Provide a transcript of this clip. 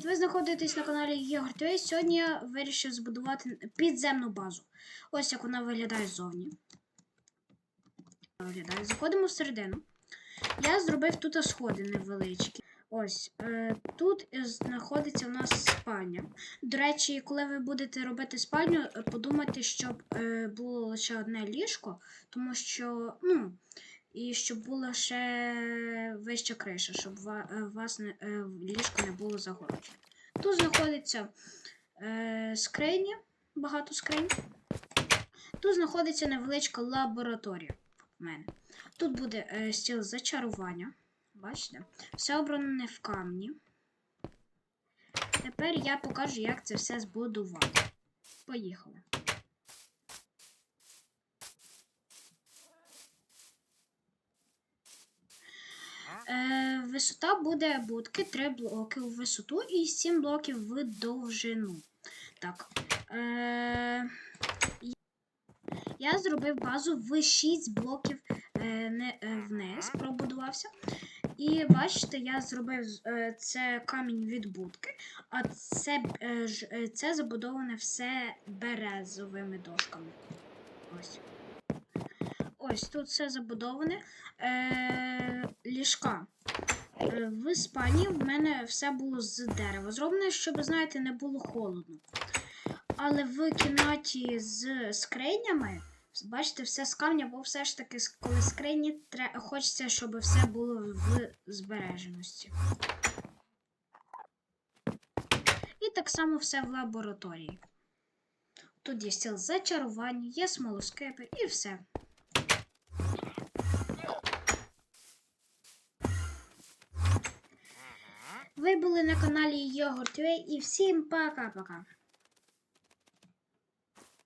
Привіт! Ви знаходитесь на каналі Єгор ТВ. Сьогодні я вирішив збудувати підземну базу. Ось як вона виглядає ззовні. Виглядає. Заходимо всередину. Я зробив тут сходи невеличкі. Ось е, тут знаходиться у нас спальня. До речі, коли ви будете робити спальню, е, подумайте, щоб е, було лише одне ліжко, тому що, ну, і щоб була ще вища криша, щоб ва- е, вас не, е, ліжко не було загороджено. Тут знаходиться е, скрині, багато скринь. Тут знаходиться невеличка лабораторія в мене. Тут буде е, стіл зачарування. Бачите? Все обране в камні. Тепер я покажу, як це все збудувати. Поїхали. Висота буде будки 3 блоки у висоту і 7 блоків в довжину. Так. Е, я зробив базу в 6 блоків е, е, вниз, пробудувався. І бачите, я зробив е, це камінь від будки, а це, е, е, це забудоване все березовими дошками. Ось. Ось тут все забудоване. Е, ліжка. Е, в спальні в мене все було з дерева. Зроблено, щоб, знаєте, не було холодно. Але в кімнаті з скринями, бачите, все з камня, бо все ж таки, коли скрині, хочеться, щоб все було в збереженості. І так само все в лабораторії. Тут є стіл зачарування, є смолоскипи і все. Ви були на каналі Йогурт ТВ і всім пока-пока.